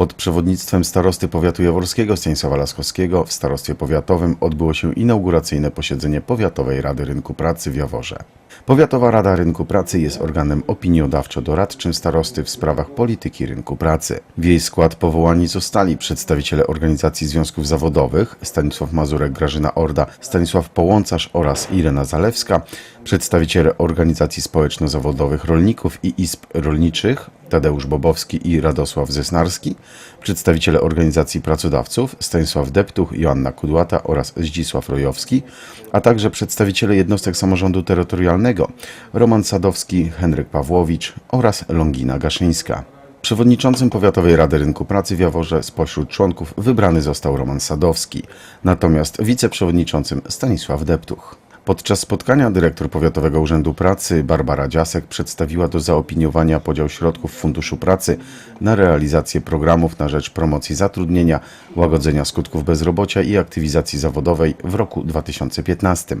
Pod przewodnictwem starosty powiatu jaworskiego Stanisława Laskowskiego w starostwie powiatowym odbyło się inauguracyjne posiedzenie Powiatowej Rady Rynku Pracy w Jaworze. Powiatowa Rada Rynku Pracy jest organem opiniodawczo-doradczym starosty w sprawach polityki rynku pracy. W jej skład powołani zostali przedstawiciele organizacji związków zawodowych Stanisław Mazurek, Grażyna Orda, Stanisław Połącarz oraz Irena Zalewska, przedstawiciele organizacji społeczno-zawodowych rolników i izb rolniczych Tadeusz Bobowski i Radosław Zesnarski, przedstawiciele organizacji pracodawców Stanisław Deptuch, Joanna Kudłata oraz Zdzisław Rojowski, a także przedstawiciele jednostek samorządu terytorialnego Roman Sadowski, Henryk Pawłowicz oraz Longina Gaszyńska. Przewodniczącym Powiatowej Rady Rynku Pracy w Jaworze spośród członków wybrany został Roman Sadowski, natomiast wiceprzewodniczącym Stanisław Deptuch. Podczas spotkania dyrektor Powiatowego Urzędu Pracy Barbara Dziasek przedstawiła do zaopiniowania podział środków Funduszu Pracy na realizację programów na rzecz promocji zatrudnienia, łagodzenia skutków bezrobocia i aktywizacji zawodowej w roku 2015.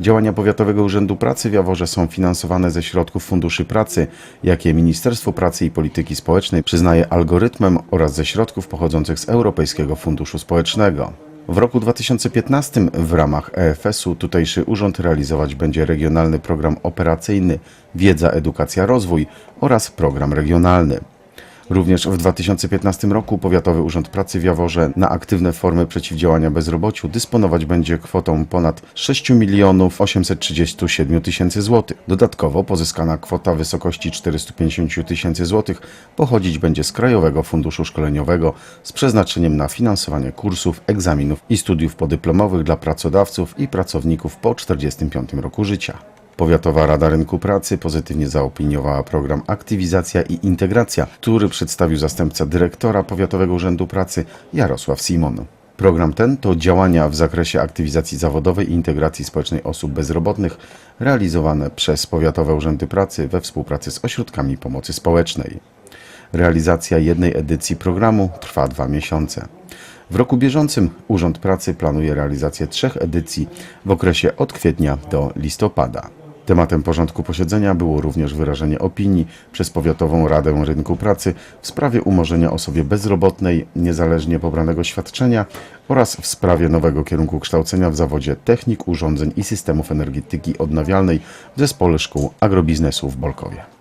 Działania Powiatowego Urzędu Pracy w Jaworze są finansowane ze środków Funduszy Pracy, jakie Ministerstwo Pracy i Polityki Społecznej przyznaje algorytmem oraz ze środków pochodzących z Europejskiego Funduszu Społecznego. W roku 2015 w ramach EFS-u tutejszy urząd realizować będzie regionalny program operacyjny Wiedza, Edukacja, Rozwój oraz program regionalny. Również w 2015 roku Powiatowy Urząd Pracy w Jaworze na aktywne formy przeciwdziałania bezrobociu dysponować będzie kwotą ponad 6 milionów 837 tysięcy złotych. Dodatkowo pozyskana kwota wysokości 450 tysięcy złotych pochodzić będzie z Krajowego Funduszu Szkoleniowego z przeznaczeniem na finansowanie kursów, egzaminów i studiów podyplomowych dla pracodawców i pracowników po 45 roku życia. Powiatowa Rada Rynku Pracy pozytywnie zaopiniowała program Aktywizacja i Integracja, który przedstawił zastępca dyrektora Powiatowego Urzędu Pracy Jarosław Simon. Program ten to działania w zakresie aktywizacji zawodowej i integracji społecznej osób bezrobotnych realizowane przez Powiatowe Urzędy Pracy we współpracy z ośrodkami pomocy społecznej. Realizacja jednej edycji programu trwa dwa miesiące. W roku bieżącym Urząd Pracy planuje realizację trzech edycji w okresie od kwietnia do listopada. Tematem porządku posiedzenia było również wyrażenie opinii przez Powiatową Radę Rynku Pracy w sprawie umorzenia osobie bezrobotnej niezależnie pobranego świadczenia oraz w sprawie nowego kierunku kształcenia w zawodzie technik urządzeń i systemów energetyki odnawialnej w Zespole Szkół Agrobiznesu w Bolkowie.